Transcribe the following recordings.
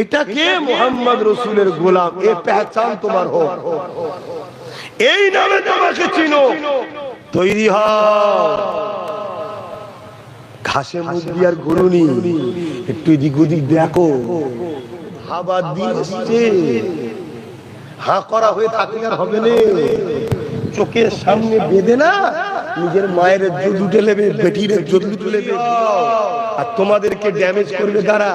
এটা কে মোহাম্মদ রসুলের গোলাম এ পেহচান তোমার হোক। এই নামে তোমাকে চিনো। তৈরি হ ঘাসে মুখ দিয়ে আর গরুনি একটু এদিক ওদিক দেখো। ভাবার দিন হা করা হয়ে থাকলে আর হবে না। চোখের সামনে বেঁধে না নিজের মায়ের দুধ উঠে নেবে বেটির দুধ উঠে নেবে। আর তোমাদেরকে ড্যামেজ করবে কারা?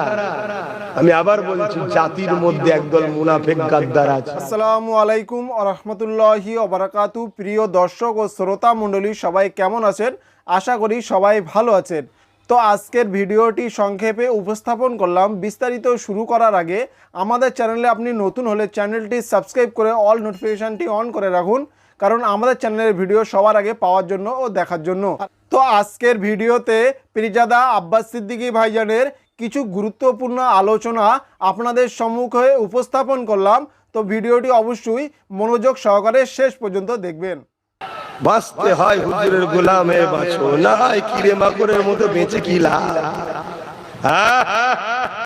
আমি আবার বলছি, জাতির মধ্যে একদল মুনাফেক গাদ্দার আছে। আসসালামু আলাইকুম আরহামতুল্লাহি ওবরাকাতু প্রিয় দর্শক ও শ্রোতা মণ্ডলী, সবাই কেমন আছেন? আশা করি সবাই ভালো আছেন। তো আজকের ভিডিওটি সংক্ষেপে উপস্থাপন করলাম। বিস্তারিত শুরু করার আগে আমাদের চ্যানেলে আপনি নতুন হলে চ্যানেলটি সাবস্ক্রাইব করে অল নোটিফিকেশানটি অন করে রাখুন, কারণ আমাদের চ্যানেলের ভিডিও সবার আগে পাওয়ার জন্য ও দেখার জন্য। তো আজকের ভিডিওতে পিরিজাদা আব্বাস সিদ্দিকী ভাইজানের কিছু গুরুত্বপূর্ণ আলোচনা আপনাদের সম্মুখে উপস্থাপন করলাম। তো ভিডিওটি অবশ্যই মনোযোগ সহকারে শেষ পর্যন্ত দেখবেন। বাঁচতে হয় হুজুরের গোলামে বাঁচো না হয় কিরে মাকড়ের মতো বেঁচে কি লাভ?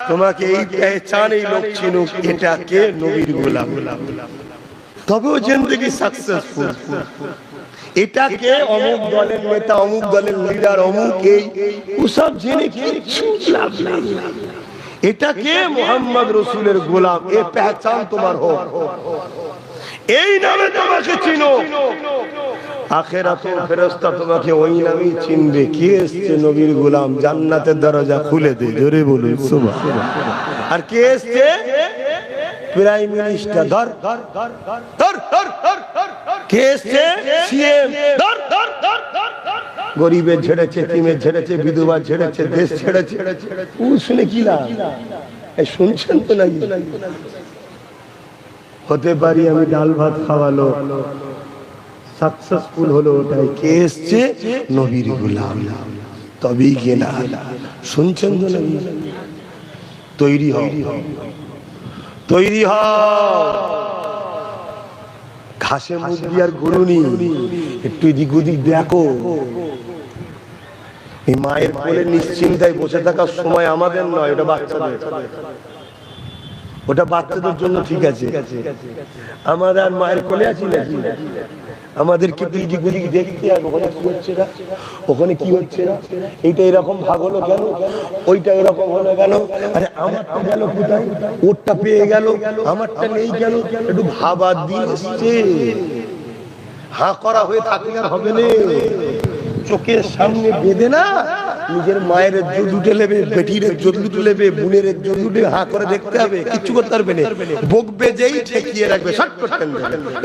তোমাকে এই পেহচান এই লোক চিনুক, এটা কে নবীর গোলাম? তবেও জিন্দগি সাকসেসফুল এটাকে অমুক দলের নেতা, অমুক দলের লিডার অমুক এই ওসব জেনে কিচ্ছু লাভ নেই। এটাকে মোহাম্মদ রসুলের গোলাম, এ পেহচান তোমার হোক। এই নামে তোমাকে চিনো। আখেরাতে ফেরেশতা তোমাকে ওই নামেই চিনবে। কে এসছে নবীর গোলাম? জান্নাতের দরজা খুলে দে, জোরে বলুন সুবহান আর কে এসছে? প্রাইম মিনিস্টার ধর ধর ধর ধর ধর ধর। গরিবের ছেড়েছে তিমের ছেড়েছে বিধবা ছেড়েছে দেশ ছেড়েছে। ও শুনে কি লাভ? শুনছেন তো নাকি? হতে পারি আমি ডাল ভাত খাওয়ালো। সাকসেসফুল হলো ওটাই। কে এসছে? নবীর গুলাম। তবেই কেনা শুনছেন তো নাকি? তৈরি হও। তৈরি হও। ঘাসে মুখ দিয়ে আর গরুনি। একটু এদিক ওদিক দেখো। এই মায়ের কোলে নিশ্চিন্তায় বসে থাকার সময় আমাদের নয়, ওটা বাচ্চাদের। ওটা বাচ্চাদের জন্য ঠিক আছে। আমাদের আর মায়ের কোলে আছি নাকি? আমাদেরকে দেখতে আর ওখানে কি হচ্ছে না? ওখানে কি হচ্ছে না? এইটা এরকম ভাগ হলো কেন? ওইটা এরকম হলো কেন? আরে আমারটা গেল কোথায়? ওরটা পেয়ে গেল। আমারটা নেই গেল একটু ভাবা দিচ্ছে হা করা হয়ে থাকলে আর হবে না। চোখের সামনে বেঁধে না? নিজের মায়ের দুধ উঠে নেবে, বেটির দুধ উঠে নেবে, বোনের দুধ উঠে হা করে দেখতে হবে, কিচ্ছু করতে পারবে না। বকবে যেই, ঠেকিয়ে রাখবে শট করতেন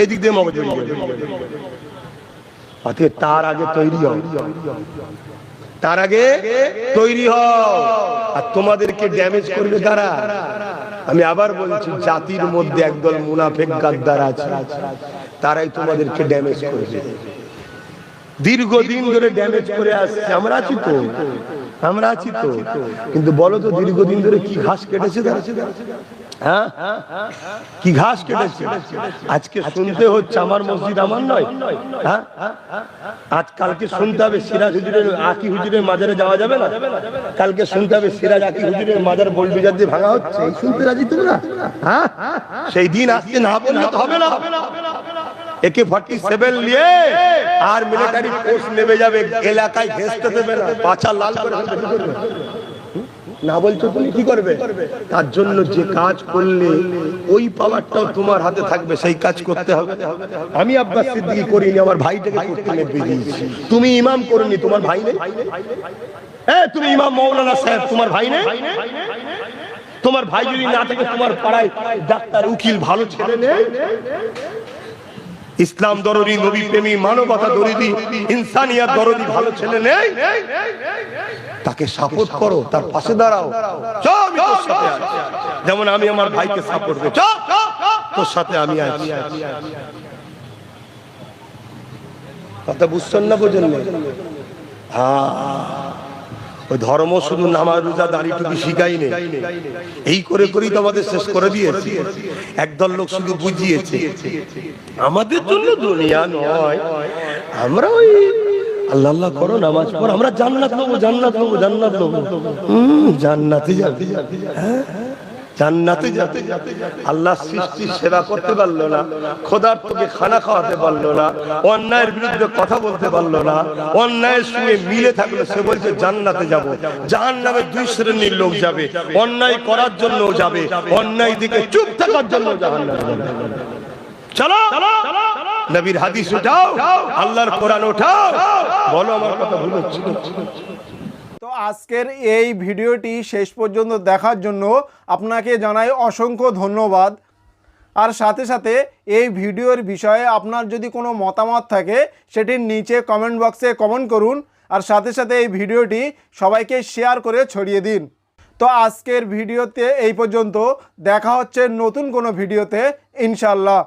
এদিক দিয়ে মগজ বেরিয়ে যাবে। অতএব তার আগে তৈরি হও। তার আগে তৈরি হও। আর তোমাদেরকে ড্যামেজ করবে কারা? আমি আবার বলছি, জাতির মধ্যে একদল মুনাফেক গাদ্দার আছে। তারাই তোমাদেরকে ড্যামেজ করবে। দীর্ঘদিন ধরে ড্যামেজ করে আসছে। আমরা আছি তো। আমরা আছি তো। কিন্তু বলো তো দীর্ঘদিন ধরে কি ঘাস কেটেছে? হ্যাঁ? কি ঘাস কেটেছে? আজকে শুনতে হচ্ছে আমার মসজিদ আমার নয়। হ্যাঁ? আজ কালকে শুনতে হবে সিরাজ হুজুরের, আকি হুজুরের মাজারে যাওয়া যাবে না? কালকে শুনতে হবে সিরাজ আকি হুজুরের মাজার বোল্ডুজার দিয়ে ভাঙা হচ্ছে। শুনতে রাজি তোমরা? হ্যাঁ? সেই দিন আসতে না বললে তো হবে না। একে ফর্টি সেভেন নিয়ে আর মিলিটারি ফোর্স নেমে যাবে, এলাকায় ঘেসতে দেবে না, পাছা লাল করে? না বলছো তুমি, কি করবে? তার জন্য যে কাজ করলে ওই পাওয়ারটাও তোমার হাতে থাকবে, সেই কাজ করতে হবে। আমি আব্বাস সিদ্দিকি করিনি, আমার ভাইটাকে করতে নেবে দিয়েছি তুমি ইমাম করিনি, তোমার ভাই নেই? তুমি ইমাম মৌলানা সাহেব, তোমার ভাই নেই? তোমার ভাই যদি না থাকে, তোমার পাড়ায় ডাক্তার, উকিল, ভালো ছেলে নেই? ইসলাম দরদি, নবী প্রেমী, মানবতা দরদি, ইনসানিয়াত দরদি, ভালো ছেলে নেই? তাকে সাপোর্ট করো, তার পাশে দাঁড়াও। যেমন আমি আমার ভাইকে সাপোর্ট করি তোর সাথে আমি আছি। কথা বুঝছেন না বোঝেন? হ্যাঁ। ওই ধর্ম শুধু নামাজ, রোজা, দাঁড়ি টুকু শিখাই নেই। এই করে করেই তো আমাদের শেষ করে দিয়েছে। একদল লোক শুধু বুঝিয়েছে। আমাদের জন্য দুনিয়া নয়। আমরা ওই আল্লাহ আল্লাহ করো নামাজ পড়ো। আমরা জান্নাত নেব জান্নাত নেব জান্নাত নেব। জান্নাতে যাবে। হ্যাঁ? জান্নাতে যাতে আল্লাহ সৃষ্টির সেবা করতে পারল না খোদার তোকে খানা খাওয়াতে পারল না অন্যায়ের বিরুদ্ধে কথা বলতে পারল না অন্যায়ের সঙ্গে মিলে থাকল সে বলছে জান্নাতে যাব। জাহান নামে দুই শ্রেণির লোক যাবে অন্যায় করার জন্য যাবে অন্যায় দিকে চুপ থাকার জন্য জাহান নামে চলো নবীর হাদিস উঠাও আল্লাহর কোরআন উঠাও। বলো আমার কথা ভুল হচ্ছে আজকের এই ভিডিওটি শেষ পর্যন্ত দেখার জন্য আপনাকে জানাই অসংখ্য ধন্যবাদ। আর সাথে সাথে এই ভিডিওর বিষয়ে আপনার যদি কোনো মতামত থাকে সেটির নিচে কমেন্ট বক্সে কমেন্ট করুন। আর সাথে সাথে এই ভিডিওটি সবাইকে শেয়ার করে ছড়িয়ে দিন। তো আজকের ভিডিওতে এই পর্যন্ত। দেখা হচ্ছে নতুন কোনো ভিডিওতে ইনশাল্লাহ